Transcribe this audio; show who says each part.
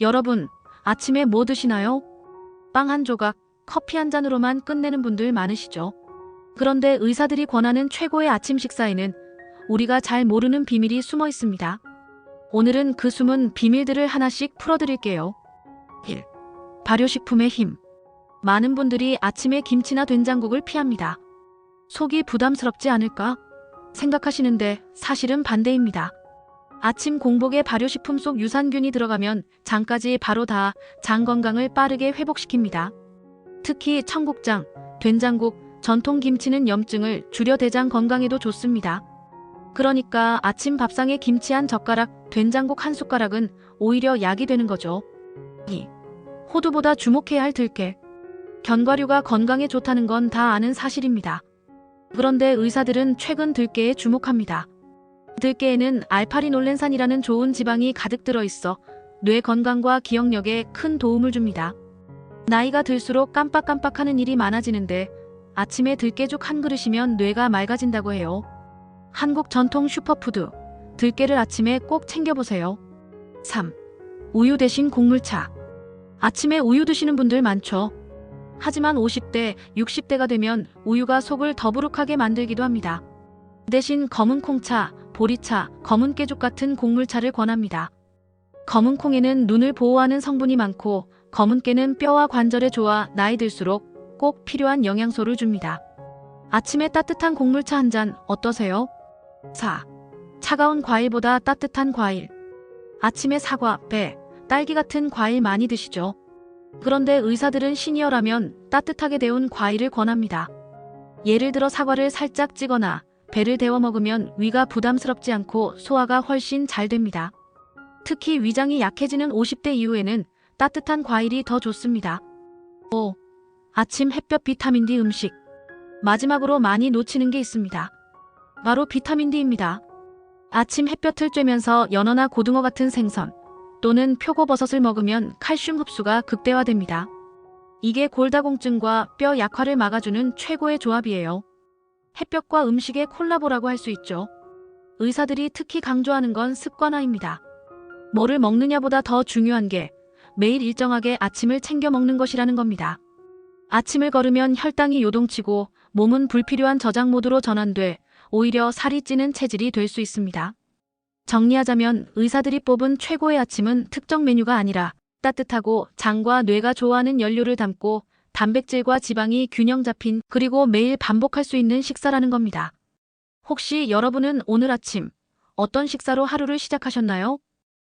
Speaker 1: 여러분, 아침에 뭐 드시나요? 빵 한 조각, 커피 한 잔으로만 끝내는 분들 많으시죠? 그런데 의사들이 권하는 최고의 아침 식사에는 우리가 잘 모르는 비밀이 숨어 있습니다. 오늘은 그 숨은 비밀들을 하나씩 풀어드릴게요. 1. 발효식품의 힘. 많은 분들이 아침에 김치나 된장국을 피합니다. 속이 부담스럽지 않을까? 생각하시는데 사실은 반대입니다. 아침 공복에 발효식품 속 유산균이 들어가면 장까지 바로 다 장 건강을 빠르게 회복시킵니다. 특히 청국장, 된장국, 전통 김치는 염증을 줄여 대장 건강에도 좋습니다. 그러니까 아침 밥상에 김치 한 젓가락, 된장국 한 숟가락은 오히려 약이 되는 거죠. 2. 호두보다 주목해야 할 들깨. 견과류가 건강에 좋다는 건 다 아는 사실입니다. 그런데 의사들은 최근 들깨에 주목합니다. 들깨에는 알파리놀렌산이라는 좋은 지방이 가득 들어 있어 뇌 건강과 기억력에 큰 도움을 줍니다. 나이가 들수록 깜빡깜빡하는 일이 많아지는데 아침에 들깨죽 한 그릇이면 뇌가 맑아진다고 해요. 한국 전통 슈퍼푸드 들깨를 아침에 꼭 챙겨보세요. 3. 우유 대신 곡물차. 아침에 우유 드시는 분들 많죠. 하지만 50대, 60대가 되면 우유가 속을 더부룩하게 만들기도 합니다. 대신 검은 콩차, 보리차, 검은 깨죽 같은 곡물차를 권합니다. 검은 콩에는 눈을 보호하는 성분이 많고 검은 깨는 뼈와 관절에 좋아 나이 들수록 꼭 필요한 영양소를 줍니다. 아침에 따뜻한 곡물차 한 잔 어떠세요? 4. 차가운 과일보다 따뜻한 과일. 아침에 사과, 배, 딸기 같은 과일 많이 드시죠? 그런데 의사들은 시니어라면 따뜻하게 데운 과일을 권합니다. 예를 들어 사과를 살짝 찌거나 배를 데워 먹으면 위가 부담스럽지 않고 소화가 훨씬 잘 됩니다. 특히 위장이 약해지는 50대 이후에는 따뜻한 과일이 더 좋습니다. 5. 아침 햇볕 비타민 D 음식. 마지막으로 많이 놓치는 게 있습니다. 바로 비타민 D입니다. 아침 햇볕을 쬐면서 연어나 고등어 같은 생선 또는 표고버섯을 먹으면 칼슘 흡수가 극대화됩니다. 이게 골다공증과 뼈 약화를 막아주는 최고의 조합이에요. 햇볕과 음식의 콜라보라고 할 수 있죠. 의사들이 특히 강조하는 건 습관화입니다. 뭐를 먹느냐보다 더 중요한 게 매일 일정하게 아침을 챙겨 먹는 것이라는 겁니다. 아침을 걸으면 혈당이 요동치고 몸은 불필요한 저장 모드로 전환돼 오히려 살이 찌는 체질이 될 수 있습니다. 정리하자면 의사들이 뽑은 최고의 아침은 특정 메뉴가 아니라 따뜻하고 장과 뇌가 좋아하는 연료를 담고 단백질과 지방이 균형 잡힌 그리고 매일 반복할 수 있는 식사라는 겁니다. 혹시 여러분은 오늘 아침 어떤 식사로 하루를 시작하셨나요?